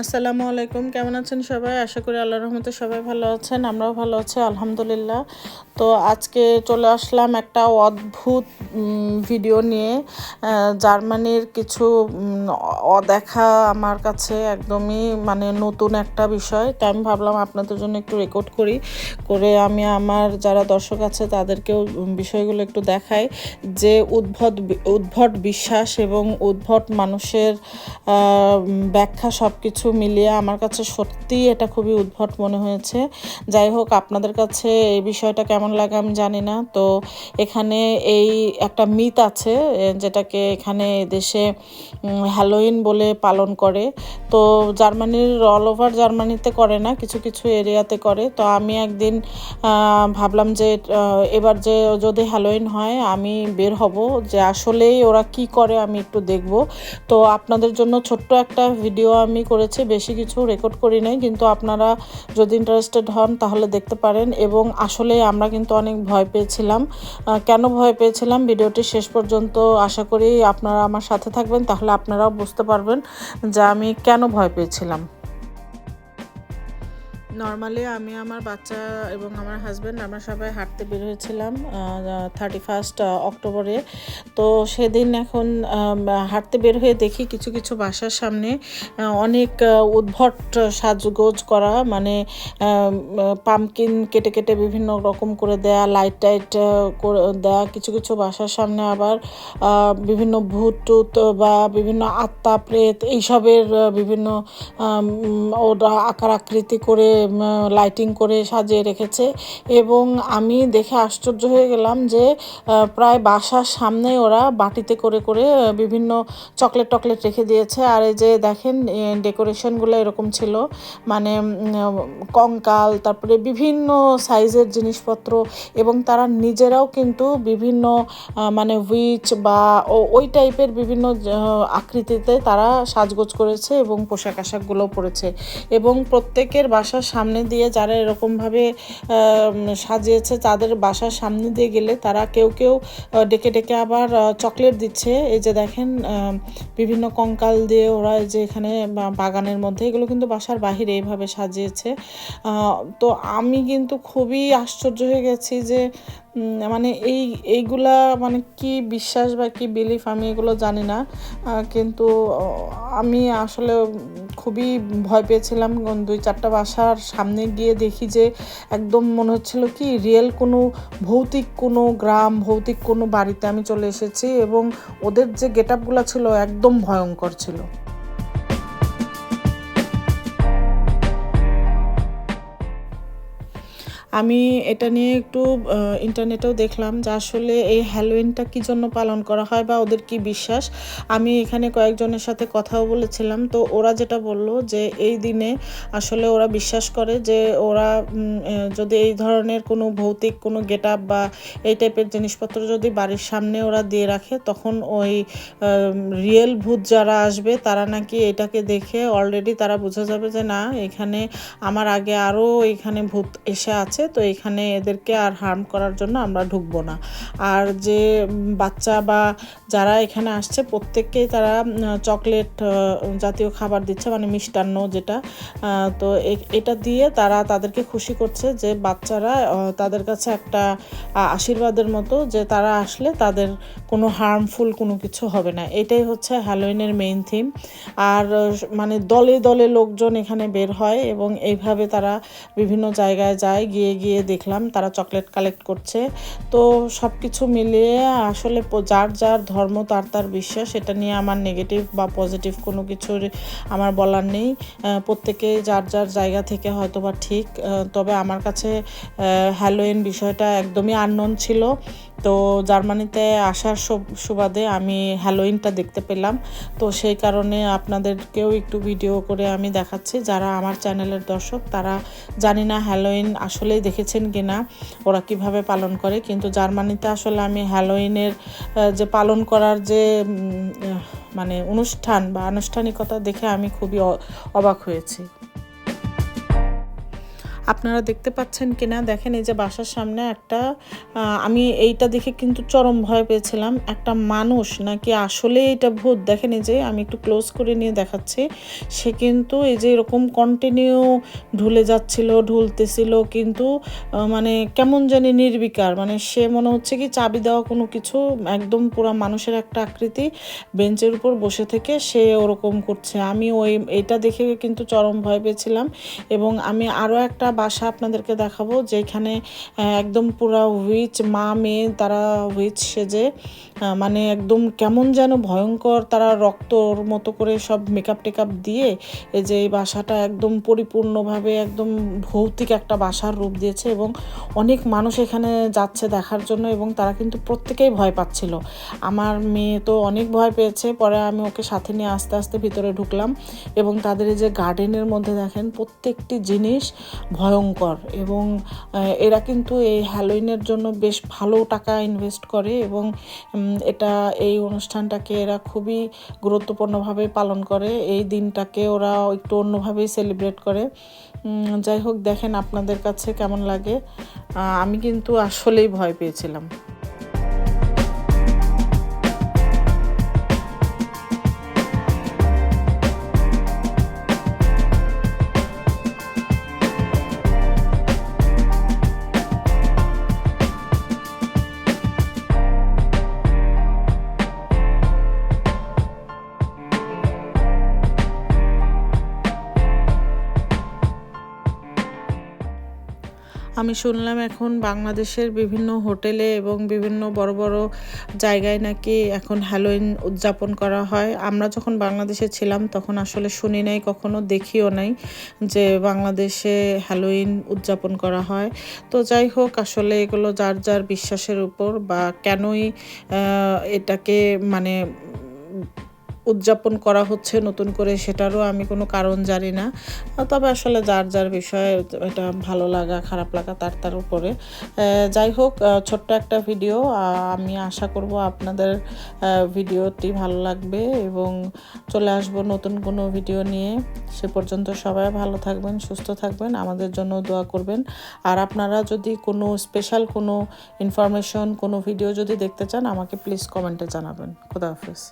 আসসালামু আলাইকুম, কেমন আছেন সবাই? আশা করি আল্লাহ রহমতে সবাই ভালো আছেন, আমরাও ভালো আছি, আলহামদুলিল্লাহ। তো আজকে চলে আসলাম একটা অদ্ভুত ভিডিও নিয়ে। জার্মানির কিছু অদেখা আমার কাছে একদমই মানে নতুন একটা বিষয়। তাই আমি ভাবলাম আপনাদের জন্য একটু রেকর্ড করি, করে আমি আমার যারা দর্শক আছে তাদেরকেও বিষয়গুলো একটু দেখাই। যে উদ্ভট উদ্ভট বিশ্বাস এবং উদ্ভট মানুষের ব্যাখ্যা সব কিছু মিলিয়ে আমার কাছে সত্যিই এটা খুবই উদ্ভট মনে হয়েছে। যাই হোক, আপনাদের কাছে এই বিষয়টা কেমন লাগে আমি জানি না। তো এখানে এই একটা মিথ আছে, যেটাকে এখানে দেশে হ্যালোইন বলে পালন করে। তো জার্মানির অল ওভার জার্মানিতে করে না, কিছু কিছু এরিয়াতে করে। তো আমি একদিন ভাবলাম যে এবার যে যদি হ্যালোইন হয়, আমি বের হব যে আসলেই ওরা কি করে আমি একটু দেখব। তো আপনাদের জন্য ছোট্ট একটা ভিডিও আমি করেছি। বেশি কিছু রেকর্ড করি নাই, কিন্তু আপনারা যদি ইন্টারেস্টেড হন তাহলে দেখতে পারেন এবং আসলে আমরা কিন্তু অনেক ভয় পেয়েছিলাম। কেন ভয় পেয়েছিলাম? ভিডিওটি শেষ পর্যন্ত আশা করি আপনারা আমার সাথে থাকবেন, তাহলে আপনারাও বুঝতে পারবেন যে আমি কেন ভয় পেয়েছিলাম। নর্মালি আমি আমার বাচ্চা এবং আমার হাজব্যান্ড আমরা সবাই হাঁটতে বের হয়েছিলাম থার্টি ফার্স্ট অক্টোবরে তো সেদিন এখন হাঁটতে বের হয়ে দেখি কিছু কিছু বাসার সামনে অনেক উদ্ভট সাজগোজ করা মানে পামকিন কেটে কেটে বিভিন্ন রকম করে দেয়া লাইট টাইট করে দেয়া, কিছু কিছু বাসার সামনে আবার বিভিন্ন ভূত টুত বা বিভিন্ন আত্মা প্রেত এইসবের বিভিন্ন ওরা আকার আকৃতি করে লাইটিং করে সাজিয়ে রেখেছে এবং আমি দেখে আশ্চর্য হয়ে গেলাম যে প্রায় বাসার সামনে ওরা বাটিতে করে করে বিভিন্ন চকলেট টকলেট রেখে দিয়েছে। আর এই যে দেখেন ডেকোরেশনগুলো এরকম ছিল। মানে কঙ্কাল, তারপরে বিভিন্ন সাইজের জিনিসপত্র এবং তারা নিজেরাও কিন্তু বিভিন্ন মানে উইচ বা ওই টাইপের বিভিন্ন আকৃতিতে তারা সাজগোজ করেছে এবং পোশাক আশাকগুলো পরেছে। এবং প্রত্যেকের বাসার সামনে দিয়ে যারা এরকমভাবে সাজিয়েছে তাদের বাসার সামনে দিয়ে গেলে তারা কেউ কেউ ডেকে ডেকে আবার চকলেট দিচ্ছে। এই যে দেখেন বিভিন্ন কঙ্কাল দিয়ে ওরা যে এখানে বাগানের মধ্যে, এগুলো কিন্তু বাসার বাহিরে এইভাবে সাজিয়েছে। তো আমি কিন্তু খুবই আশ্চর্য হয়ে গেছি যে মানে এই, এইগুলা মানে কি বিশ্বাস বা কি বিলিফ আমি এগুলো জানি না। কিন্তু আমি আসলে খুবই ভয় পেয়েছিলাম। দুই চারটা বাসার সামনে গিয়ে দেখি যে একদম মনে হচ্ছিল কি রিয়েল কোনো ভৌতিক কোনো গ্রাম, ভৌতিক কোনো বাড়িতে আমি চলে এসেছি এবং ওদের যে গেট আপগুলো ছিল একদম ভয়ঙ্কর ছিল। আমি এটা নিয়ে একটু ইন্টারনেটেও দেখলাম যে আসলে এই হ্যালোইনটা কী জন্য পালন করা হয় বা ওদের কি বিশ্বাস? আমি এখানে কয়েকজনের সাথে কথাও বলেছিলাম। তো ওরা যেটা বলল যে এই দিনে আসলে ওরা বিশ্বাস করে যে ওরা যদি এই ধরনের কোনো ভৌতিক কোনো গেট আপ বা এই টাইপের জিনিসপত্র যদি বাড়ির সামনে ওরা দিয়ে রাখে, তখন ওই রিয়েল ভূত যারা আসবে তারা নাকি এটাকে দেখে অলরেডি তারা বোঝা যাবে যে না, এখানে আমার আগে আরও এখানে ভূত এসে আছে। তো এখানে এদেরকে আর হার্ম করার জন্য আমরা ঢুকবো না। আর যে বাচ্চা বা যারা এখানে আসছে, প্রত্যেককেই তারা চকলেট জাতীয় খাবার দিচ্ছে মানে মিষ্টান্ন যেটা তো এটা দিয়ে তারা তাদেরকে খুশি করছে যে বাচ্চারা তাদের কাছে একটা আশীর্বাদের মতো যে তারা আসলে তাদের কোনো হার্মফুল কোনো কিছু হবে না। এটাই হচ্ছে হ্যালোইনের মেইন থিম আর মানে দলে দলে লোকজন এখানে বের হয় এবং এইভাবে তারা বিভিন্ন জায়গায় যায়, গিয়ে গিয়ে দেখলাম তারা চকলেট কালেক্ট করছে। তো সব কিছু মিলিয়ে আসলে যার যার ধর্ম, তার তার বিশ্বাস এটা নিয়ে আমার নেগেটিভ বা পজিটিভ কোনো কিছুর আমার বলার নেই। প্রত্যেকে যার যার জায়গা থেকে হয়তো বা ঠিক তবে আমার কাছে হ্যালোইন বিষয়টা একদমই আননোন ছিল। তো জার্মানিতে আসার সুবাদে আমি হ্যালোইনটা দেখতে পেলাম। তো সেই কারণে আপনাদেরকেও একটু ভিডিও করে আমি দেখাচ্ছি। যারা আমার চ্যানেলের দর্শক, তারা জানি না হ্যালোইন আসলেই দেখেছেন কি না ওরা কীভাবে পালন করে, কিন্তু জার্মানিতে আসলে আমি হ্যালোইনের যে পালন করার যে মানে অনুষ্ঠান বা আনুষ্ঠানিকতা দেখে আমি খুবই অবাক হয়েছি। আপনারা দেখতে পাচ্ছেন কিনা, দেখেন এই যে বাসার সামনে একটা আমি এইটা দেখে কিন্তু চরম ভয় পেয়েছিলাম। একটা মানুষ নাকি আসলে এটা ভূত? দেখেন এই যে আমি একটু ক্লোজ করে নিয়ে দেখাচ্ছি। সে কিন্তু এই যে এরকম কন্টিনিউ ঢুলে যাচ্ছিল, ঢুলতেছিল, কিন্তু মানে কেমন জানি নির্বিকার। মানে সে মনে হচ্ছে কি চাবি দেওয়া কোনো কিছু, একদম পুরো মানুষের একটা আকৃতি, বেঞ্চের উপর বসে থেকে সে ওরকম করছে। আমি ওই এটা দেখে কিন্তু চরম ভয় পেয়েছিলাম। এবং আমি আরও একটা বাসা আপনাদেরকে দেখাবো, যেখানে একদম পুরা উইচ মা, মেয়ে তারা উইচ সেজে মানে একদম কেমন যেন ভয়ঙ্কর তারা রক্তর মতো করে সব মেকআপ টেকআপ দিয়ে এই যে এই বাসাটা একদম পরিপূর্ণভাবে একদম ভৌতিক একটা বাসার রূপ দিয়েছে এবং অনেক মানুষ এখানে যাচ্ছে দেখার জন্য এবং তারা কিন্তু প্রত্যেকেই ভয় পাচ্ছিল। আমার মেয়ে তো অনেক ভয় পেয়েছে, পরে আমি ওকে সাথে নিয়ে আস্তে আস্তে ভিতরে ঢুকলাম এবং তাদের এই যে গার্ডেনের মধ্যে দেখেন প্রত্যেকটি জিনিস ভয়ঙ্কর এবং এরা কিন্তু এই হ্যালোইনের জন্য বেশ ভালো টাকা ইনভেস্ট করে এবং এটা, এই অনুষ্ঠানটাকে এরা খুবই গুরুত্বপূর্ণভাবে পালন করে। এই দিনটাকে ওরা একটু অন্যভাবেই সেলিব্রেট করে। যাই হোক, দেখেন আপনাদের কাছে কেমন লাগে। আমি কিন্তু আসলেই ভয় পেয়েছিলাম। আমি শুনলাম এখন বাংলাদেশের বিভিন্ন হোটেলে এবং বিভিন্ন বড় বড় জায়গায় নাকি এখন হ্যালোইন উদযাপন করা হয়। আমরা যখন বাংলাদেশে ছিলাম তখন আসলে শুনি নাই, কখনো দেখিও নাই যে বাংলাদেশে হ্যালোইন উদযাপন করা হয়। তো যাই হোক, আসলে এগুলো যার যার বিশ্বাসের উপর বা কেনই এটাকে মানে উদযাপন করা হচ্ছে নতুন করে সেটারও আমি কোনো কারণ জানি না। তবে আসলে যার যার বিষয়ে এটা ভালো লাগা, খারাপ লাগা তার তার উপরে। যাই হোক ছোট্ট একটা ভিডিও আমি আশা করব আপনাদের ভিডিওটি ভালো লাগবে এবং চলে আসব নতুন কোনো ভিডিও নিয়ে। সে পর্যন্ত সবাই ভালো থাকবেন, সুস্থ থাকবেন, আমাদের জন্য দোয়া করবেন। আর আপনারা যদি কোনো স্পেশাল কোনো ইনফরমেশন কোনো ভিডিও যদি দেখতে চান, আমাকে প্লিজ কমেন্টে জানাবেন। খুদা হাফিজ।